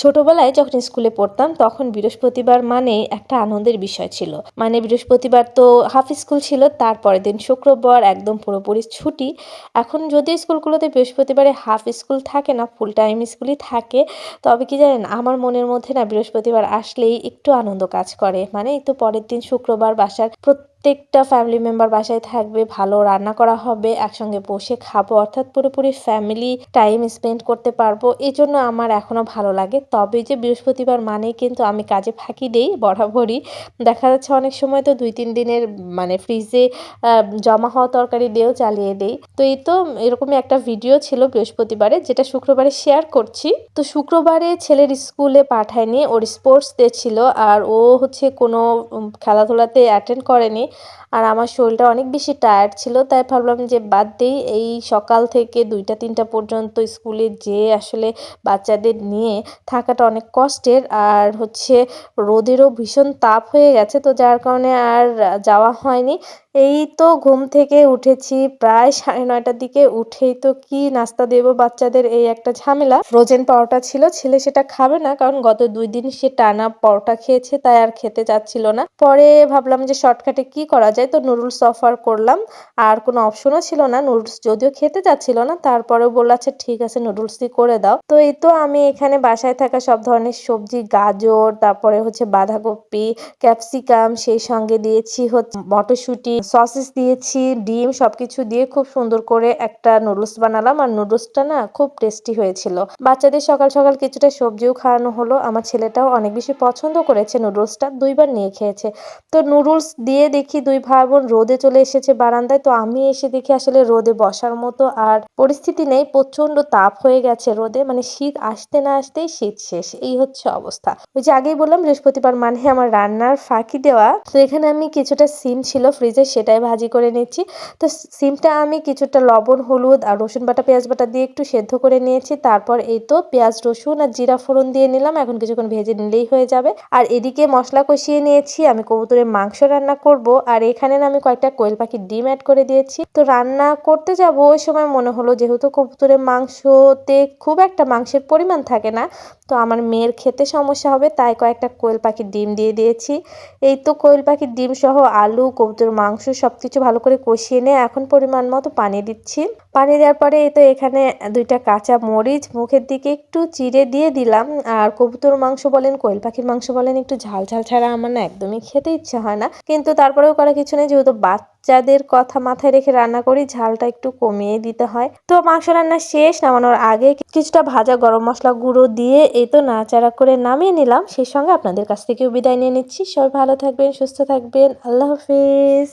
ছোটবেলায় যখন স্কুলে পড়তাম, তখন বৃহস্পতিবার মানেই একটা আনন্দের বিষয় ছিল। মানে বৃহস্পতিবার তো হাফ স্কুল ছিল, তারপরের দিন শুক্রবার, একদম পুরোপুরি ছুটি। এখন যদি স্কুলগুলোতে বৃহস্পতিবারে হাফ স্কুল থাকে না ফুল টাইম স্কুলই থাকে, তবে কি জানেন, আমার মনের মধ্যে না বৃহস্পতিবার আসলেই একটু আনন্দ কাজ করে। মানে এই তো পরের দিন শুক্রবার বাসার প্রত্যেকটা ফ্যামিলি মেম্বার বাসায় থাকবে, ভালো রান্না করা হবে, একসঙ্গে বসে খাব, অর্থাৎ পুরোপুরি ফ্যামিলি টাইম স্পেন্ড করতে পারব। এই জন্য আমার এখনও ভালো লাগে। তবে যে বৃহস্পতিবার মানেই কিন্তু আমি কাজে ফাঁকি দেই, বরাবরই। দেখা যাচ্ছে অনেক সময় তো দুই তিন দিনের মানে ফ্রিজে জমা হওয়া তরকারি দিয়েও চালিয়ে দেই। তো এই তো এরকমই একটা ভিডিও ছিল বৃহস্পতিবারে, যেটা শুক্রবারে শেয়ার করছি। তো শুক্রবারে ছেলের স্কুলে পাঠায়নি, ওর স্পোর্টস ডে ছিল, আর ও হচ্ছে কোনো খেলাধুলাতে অ্যাটেন্ড করেনি। আর আমার শরীরটা অনেক বেশি টায়ার্ড ছিল, তাই ভাবলাম যে বাদ দেই। এই সকাল থেকে দুইটা, তিনটা পর্যন্ত স্কুলে যেয়ে আসলে বাচ্চাদের নিয়ে থাকাটা অনেক কষ্টের। আর হচ্ছে রোদেরও ভীষণ তাপ হয়ে গেছে, তো যার কারণে আর যাওয়া হয়নি। এই তো ঘুম থেকে উঠেছি, প্রায় সাড়ে নয়টার দিকে উঠেই তো কি নাস্তা দেব বাচ্চাদের, এই একটা ঝামেলা। ফ্রোজেন পরোটা ছিল, ছেলে সেটা খাবে না, কারণ গত দুই দিন সে টানা পরোটা খেয়েছে, তাই আর খেতে চাচ্ছিল না। পরে ভাবলাম যে শর্টকাটে কি করা যায়? তো নুডলস অফার করলাম। আর কোনো অপশনও ছিল না। নুডলস যদিও খেতে চাচ্ছিল না, তারপরেও বলল আচ্ছা ঠিক আছে নুডলসই করে দাও। তো এই তো আমি এখানে বাসায় থাকা সব ধরনের সবজি, গাজর, তারপরে হচ্ছে বাঁধাকপি ক্যাপসিকাম সেই সঙ্গে দিয়েছি হচ্ছে মটরশুঁটি সসেস দিয়েছি, ডিম, সবকিছু দিয়ে খুব সুন্দর করে একটা নুডলস বানালাম। আর নুডলসটা না খুব টেস্টি হয়েছিল। বাচ্চাদের সকাল সকাল কিছুটা সবজিও খাওয়ানো হলো। আমার ছেলেটাও অনেক বেশি পছন্দ করেছে নুডলসটা দুইবার নিয়ে খেয়েছে। তো নুডলস দিয়ে দেখি দুই ভাই বোন রোদে চলে এসেছে বারান্দায়। তো আমি এসে দেখি আসলে রোদে বসার মতো আর পরিস্থিতি নেই প্রচণ্ড তাপ হয়ে গেছে রোদে। মানে শীত আসতে না আসতেই শীত শেষ, এই হচ্ছে অবস্থা। ওই যে আগেই বললাম, বৃহস্পতিবার মানে আমার রান্নার ফাঁকি দেওয়া। তো এখানে আমি কিছুটা সিম ছিল ফ্রিজে, সেটাই ভাজি করে নিচ্ছি। তো সিমটা আমি কিছুটা লবণ, হলুদ আর রসুন বাটা, পেঁয়াজ বাটা দিয়ে একটু সেদ্ধ করে নিয়েছি। তারপর এই তো পেঁয়াজ, রসুন আর জিরা ফোড়ন দিয়ে নিলাম। এখন কিছুক্ষণ ভেজে নিলেই হয়ে যাবে। আর এদিকে মশলা কষিয়ে নিয়েছি। আমি কবুতরের মাংস রান্না করব। আর এখানে আমি কয়েকটা কোয়েল পাখির ডিম অ্যাড করে দিয়েছি। তো রান্না করতে যাব, ওই সময় মনে হলো যেহেতু কবুতরের মাংসতে খুব একটা মাংসের পরিমাণ থাকে না, তো আমার মেয়ের খেতে সমস্যা হবে, তাই কয়েকটা কোয়েল পাখির ডিম দিয়ে দিয়েছি। এই তো কোয়েল পাখির ডিম সহ আলু কবুতরের মাংস সব কিছু ভালো করে কষিয়ে নিয়ে এখন পরিমাণ মতো পানি দিচ্ছি। পানি দেওয়ার পরে এই তো এখানে দুইটা কাঁচা মরিচ মুখের দিকে একটু চিড়ে দিয়ে দিলাম। আর কবুতর মাংস বলেন, কোয়েল পাখির মাংস বলেন, একটু ঝাল ঝাল ছাড়া আমার না একদমই খেতে ইচ্ছে হয় না। কিন্তু তারপরেও করা কিছু নেই, যেহেতু বাচ্চাদের কথা মাথায় রেখে রান্না করি, ঝালটা একটু কমিয়ে দিতে হয়। তো মাংস রান্না শেষ, নামানোর আগে কিছুটা ভাজা গরম মশলা গুঁড়ো দিয়ে এই তো নাচাড়া করে নামিয়ে নিলাম। সেই সঙ্গে আপনাদের কাছ থেকেও বিদায় নিয়ে নিচ্ছি। সবাই ভালো থাকবেন, সুস্থ থাকবেন। আল্লাহ হাফিজ।